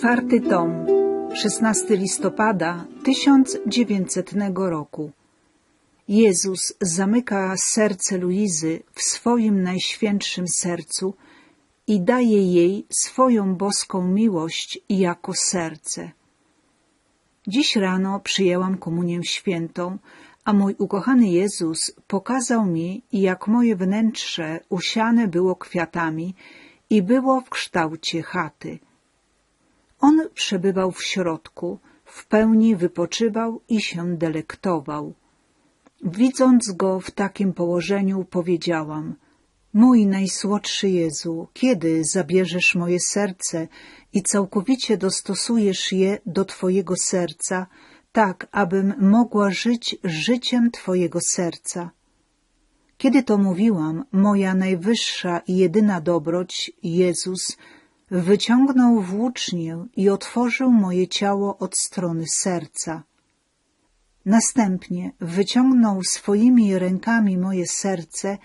Czwarty tom, 16 listopada 1900 roku. Jezus zamyka serce Luizy w swoim najświętszym sercu i daje jej swoją boską miłość jako serce. Dziś rano przyjęłam komunię świętą, a mój ukochany Jezus pokazał mi, jak moje wnętrze usiane było kwiatami i było w kształcie chaty. Przebywał w środku, w pełni wypoczywał i się delektował. Widząc go w takim położeniu, powiedziałam: Mój najsłodszy Jezu, kiedy zabierzesz moje serce i całkowicie dostosujesz je do Twojego serca, tak abym mogła żyć życiem Twojego serca? Kiedy to mówiłam, moja najwyższa i jedyna dobroć, Jezus, wyciągnął włócznię i otworzył moje ciało od strony serca. Następnie wyciągnął swoimi rękami moje serce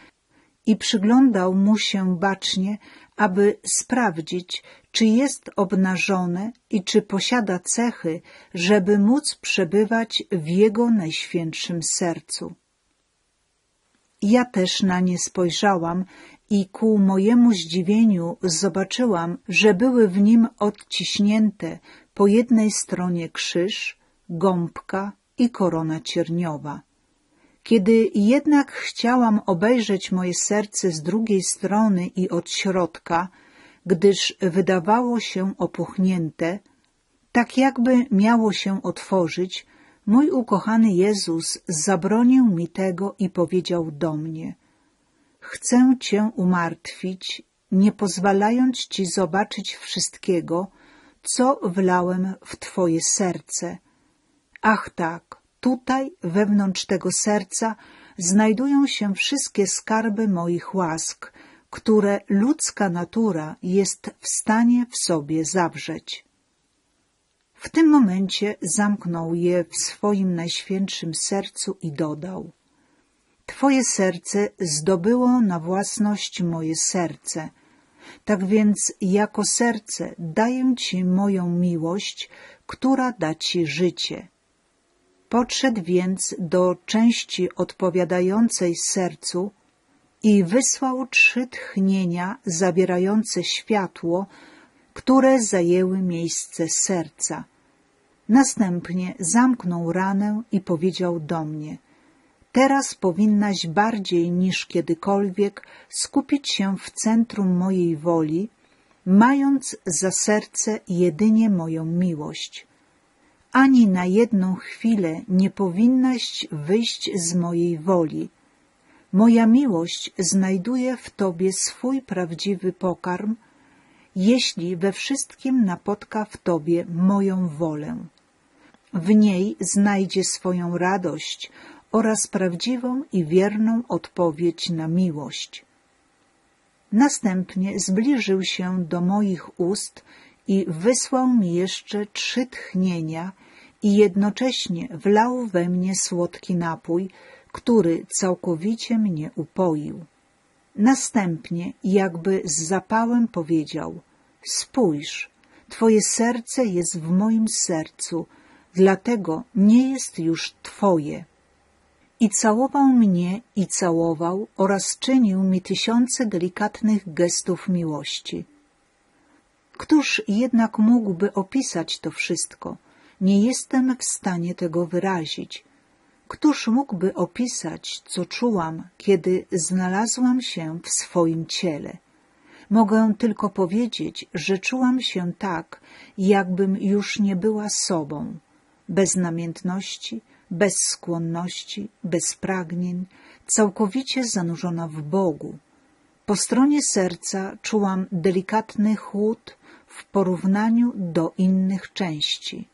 i przyglądał mu się bacznie, aby sprawdzić, czy jest obnażone i czy posiada cechy, żeby móc przebywać w jego najświętszym sercu. Ja też na nie spojrzałam i ku mojemu zdziwieniu zobaczyłam, że były w nim odciśnięte po jednej stronie krzyż, gąbka i korona cierniowa. Kiedy jednak chciałam obejrzeć moje serce z drugiej strony i od środka, gdyż wydawało się opuchnięte, tak jakby miało się otworzyć, mój ukochany Jezus zabronił mi tego i powiedział do mnie: Chcę cię umartwić, nie pozwalając ci zobaczyć wszystkiego, co wlałem w twoje serce. Ach tak, tutaj, wewnątrz tego serca, znajdują się wszystkie skarby moich łask, które ludzka natura jest w stanie w sobie zawrzeć. W tym momencie zamknął je w swoim najświętszym sercu i dodał: Twoje serce zdobyło na własność moje serce. Tak więc, jako serce, daję Ci moją miłość, która da Ci życie. Podszedł więc do części odpowiadającej sercu i wysłał trzy tchnienia zabierające światło, które zajęły miejsce serca. Następnie zamknął ranę i powiedział do mnie: Teraz powinnaś bardziej niż kiedykolwiek skupić się w centrum mojej woli, mając za serce jedynie moją miłość. Ani na jedną chwilę nie powinnaś wyjść z mojej woli. Moja miłość znajduje w Tobie swój prawdziwy pokarm, jeśli we wszystkim napotka w Tobie moją wolę. W niej znajdzie swoją radość oraz prawdziwą i wierną odpowiedź na miłość. Następnie zbliżył się do moich ust i wysłał mi jeszcze trzy tchnienia i jednocześnie wlał we mnie słodki napój, który całkowicie mnie upoił. Następnie, jakby z zapałem powiedział: Spójrz, Twoje serce jest w moim sercu, dlatego nie jest już Twoje. I całował mnie i całował oraz czynił mi tysiące delikatnych gestów miłości. Któż jednak mógłby opisać to wszystko? Nie jestem w stanie tego wyrazić. Któż mógłby opisać, co czułam, kiedy znalazłam się w swoim ciele? Mogę tylko powiedzieć, że czułam się tak, jakbym już nie była sobą, bez namiętności, bez skłonności, bez pragnień, całkowicie zanurzona w Bogu. Po stronie serca czułam delikatny chłód w porównaniu do innych części.